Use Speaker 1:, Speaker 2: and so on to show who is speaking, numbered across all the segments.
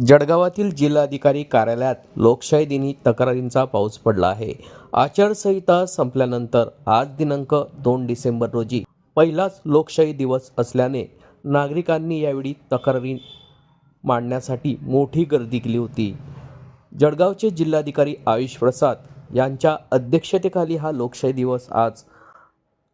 Speaker 1: जळगावातील जिल्हाधिकारी कार्यालयात लोकशाही दिनी तक्रारींचा पाऊस पडला आहे. आचारसंहिता संपल्यानंतर आज दिनांक दोन डिसेंबर रोजी पहिलाच लोकशाही दिवस असल्याने नागरिकांनी यावेळी तक्रारी मांडण्यासाठी मोठी गर्दी केली होती. जळगावचे जिल्हाधिकारी आयुष प्रसाद यांच्या अध्यक्षतेखाली हा लोकशाही दिवस आज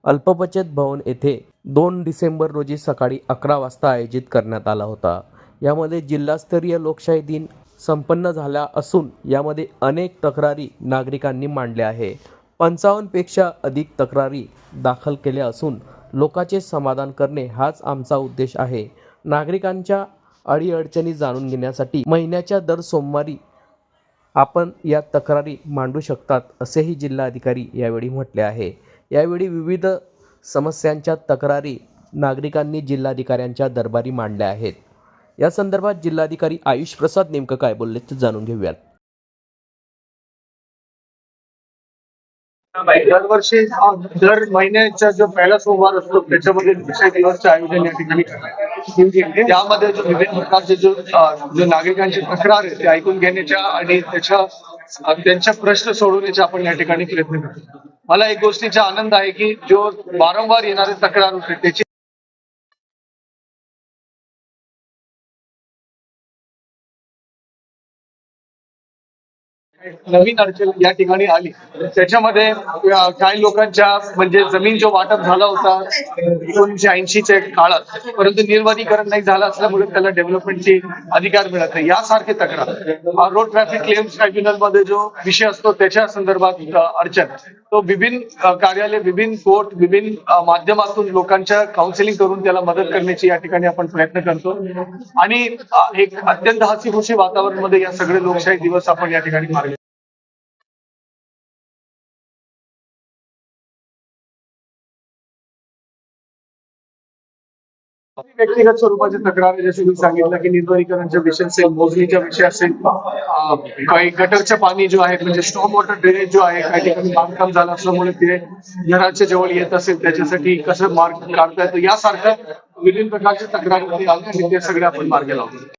Speaker 1: अल्पबचत भवन येथे दोन डिसेंबर रोजी सकाळी अकरा वाजता आयोजित करण्यात आला होता. यामध्ये जिल्हास्तरीय लोकशाही दिन संपन्न झाला असून यामध्ये अनेक तक्रारी नागरिकांनी मांडल्या आहे. पंचावन्नपेक्षा अधिक तक्रारी दाखल केल्या असून लोकांचे समाधान करणे हाच आमचा उद्देश आहे. नागरिकांच्या अडीअडचणी जाणून घेण्यासाठी महिन्याच्या दर सोमवारी आपण या तक्रारी मांडू शकतात असेही जिल्हाधिकारी यावेळी म्हटले आहे. यावेळी विविध समस्यांच्या तक्रारी नागरिकांनी जिल्हाधिकाऱ्यांच्या दरबारी मांडल्या आहेत. या संदर्भात जिल्हाधिकारी आयुष प्रसाद नेमकं काय बोलले ते जाणून घेऊयात.
Speaker 2: दरवर्षी दर महिन्याचा जो पहिला सोमवार असतो त्याच्यामध्ये विषय दिवसचं आयोजन या ठिकाणी त्यामध्ये जो विविध प्रकारचे जो जो नागरिकांची तक्रार आहे ते ऐकून घेण्याच्या आणि त्याच्या त्यांच्या प्रश्न सोडवण्याचे आपण या ठिकाणी प्रयत्न करतो. मला एक गोष्टीचा आनंद आहे की जो वारंवार येणारे तक्रार होते त्याची नवीन अडचण या ठिकाणी आली. त्याच्यामध्ये काही लोकांच्या म्हणजे जमीन जो वाटप झाला होता एकोणीशे ऐंशीच्या काळात परंतु निर्वाधीकरण नाही झालं असल्यामुळे त्याला डेव्हलपमेंटची अधिकार मिळत नाही. यासारखे तक्रार. रोड ट्रॅफिक क्लेम्स ट्रायब्युनलमध्ये जो विषय असतो त्याच्या संदर्भात अडचण. तो विभिन्न कार्यालय विभिन्न कोर्ट विभिन्न माध्यमातून लोकांच्या काउन्सिलिंग करून त्याला मदत करण्याची या ठिकाणी आपण प्रयत्न करतो. आणि एक अत्यंत हसीखुशी वातावरणमध्ये या सगळे लोकशाही दिवस आपण या ठिकाणी मार्ग व्यक्तिगत स्वरूपाचे तक्रार जसे मी सांगितलं की निर्धारीकरणच्या विषय असेल मोजणीच्या विषय असेल काही गटरचे पाणी जो आहे म्हणजे स्टॉप वॉटर ड्रेनेज जो आहे काही ठिकाणी बांधकाम झालं असल्यामुळे ते घराच्या जवळ येत असेल त्याच्यासाठी कसं मार्ग काढता येतो यासारख्या विभिन्न प्रकारच्या तक्रारी आल्या आणि ते सगळे आपण मार्ग लावतो.